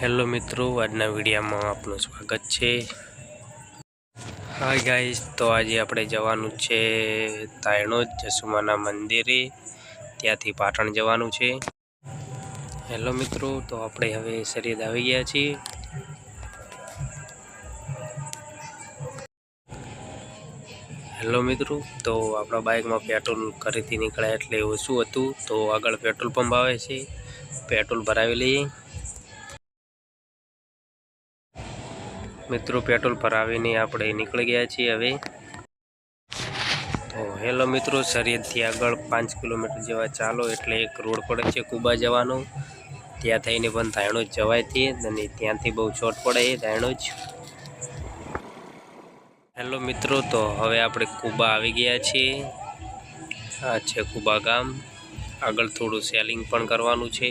Hello મિત્રો, આજના વિડીયામાં આપનું સ્વાગત છે. હા ગાઈસ તો આજે આપણે જવાનું છે તાયણોજ જસુમાના મંદિરે. ત્યાંથી પાટણ જવાનું છે. હેલો મિત્રો, તો આપણે હવે શરીર આવી ગયા છીએ. હેલો મિત્રો, તો આપણા બાઇકમાં પેટ્રોલ ઘરેથી નીકળ્યા એટલે ઓછું હતું. તો આગળ પેટ્રોલ પંપ આવે છે. પેટ્રોલ ભરાવી લઈએ. મિત્રો, પેટ્રોલ ભરાવીને આપણે નીકળી ગયા છીએ હવે. તો હેલો મિત્રો શરીરથી આગળ પાંચ કિલોમીટર જેવા ચાલો, એટલે એક રોડ પડે છે કુબા જવાનો. ત્યાં થઈને પણ ધાયણો જ જવાય છે અને ત્યાંથી બહુ શોર્ટ પડે એ ધાયણો જ હેલો મિત્રો, તો હવે આપણે કુબા આવી ગયા છીએ. આ છે કુબા ગામ. આગળ થોડું સેલિંગ પણ કરવાનું છે.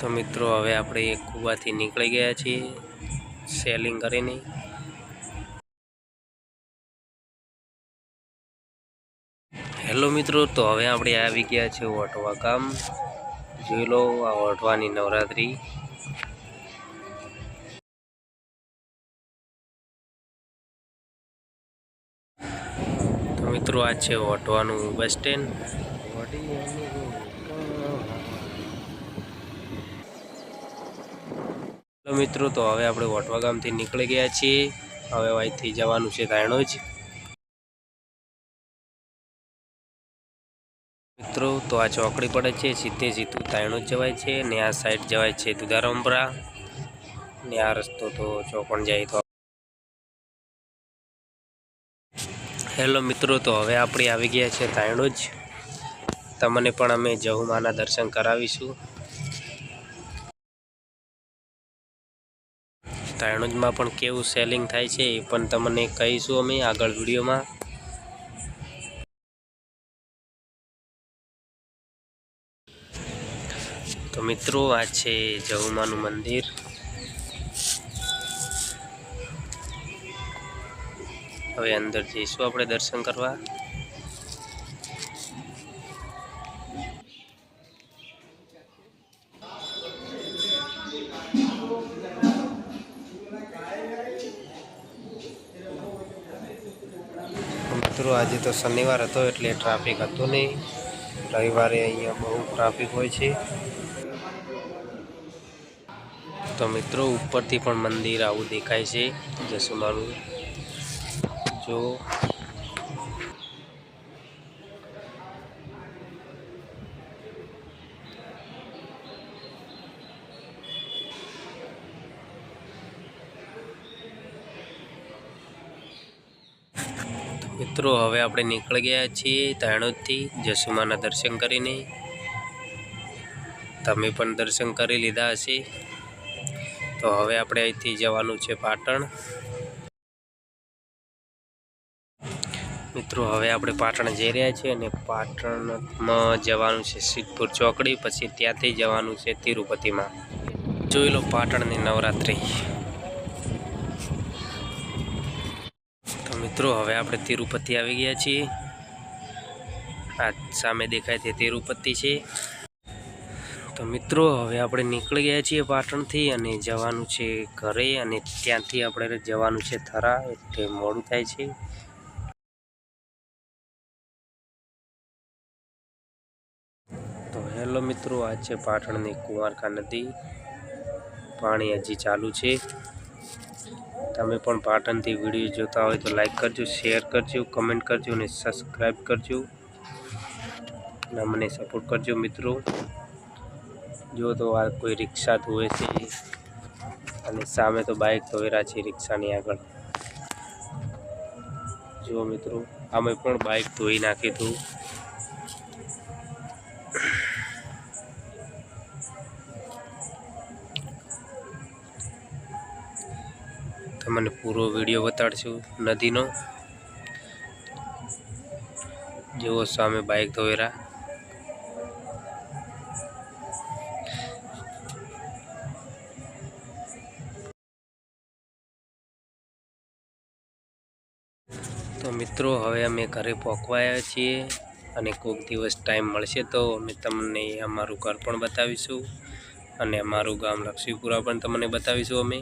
તો મિત્રો, હવે આપણે કુબાથી નીકળી ગયા છીએ સેલિંગ કરીને. હેલો મિત્રો, તો હવે આપણે આવી ગયા છે વટવા ગામ. જોઈ લો આ વટવાની નવરાત્રિ. મિત્રો, આ છે વટવાનું બસ સ્ટેન્ડ. હેલો મિત્રો, તો હવે આપણે વટવા ગામથી નીકળી ગયા છીએ. હવે અહીંથી જવાનું છે જ મિત્રો, તો આ ચોકડી પડે છે, સીધે સીધું તાયણું જવાય છે ને આ સાઈડ જવાય છે દુધારંબરા ને આ રસ્તો તો ચોપણ જાય તો. હેલો મિત્રો, તો હવે આપણે આવી ગયા છે તાયણું તમને પણ અમે જહુમાના દર્શન કરાવીશું. તાયણુજમાં પણ કેવું સેલિંગ થાય છે એ પણ તમને કહીશું અમે આગળ વિડીયોમાં. તો મિત્રો, આ છે જહુમાનું મંદિર. હવે અંદર જઈશું આપણે દર્શન કરવા. મિત્રો, આજે તો શનિવાર હતો એટલે ટ્રાફિક હતું નહીં. રવિવારે અહીંયા બહુ ટ્રાફિક હોય છે. તો મિત્રો, ઉપરથી પણ મંદિર આવું દેખાય છે. જસુમાનું જો મિત્રો, હવે આપણે નીકળી ગયા છીએ ધાણોદથી જસુમાના દર્શન કરીને. તમે પણ દર્શન કરી લીધા હશે. તો હવે આપણે અહીંથી જવાનું છે પાટણ. મિત્રો, હવે આપણે પાટણ જઈ રહ્યા છીએ અને પાટણમાં જવાનું છે સિદ્ધપુર ચોકડી, પછી ત્યાંથી જવાનું છે તિરુપતિમાં. જોઈ લો પાટણની નવરાત્રિ. મિત્રો, હવે આપણે તિરુપતિ આવી ગયા છીએ. આ સામે દેખાય તે તિરુપતિ છે. તો મિત્રો, હવે આપણે નીકળી ગયા છીએ પાટણથી અને જવાનું છે ઘરે અને ત્યાંથી આપણે જવાનું છે થરા, એટલે મોડું થાય છે. તો હેલો મિત્રો, આ છે પાટણની કુંવારકા નદી. પાણી હજી ચાલુ છે. તમે પણ પાટણથી વીડિયો જોતા હોય તો લાઈક કરજો શેર કરજો કમેન્ટ કરજો અને સબસ્ક્રાઈબ કરજો. અને મને સપોર્ટ કરજો મિત્રો. જો તો આ કોઈ રિક્ષા ધોવે છે અને સામે તો બાઇક ધોવેરા છે રિક્ષાની આગળ. જુઓ મિત્રો, અમે પણ બાઇક ધોઈ નાખી હતું તમને પૂરો વીડિયો બતાડશું નદીનો. જેવો સામે બાઇક ધોવેરા. તો મિત્રો, હવે અમે ઘરે પહોંચવાયા છીએ અને કોઈક દિવસ ટાઈમ મળશે તો અમે તમને અમારું ઘર પણ બતાવીશું અને અમારું ગામ લક્ષ્મીપુરા પણ તમને બતાવીશું અમે.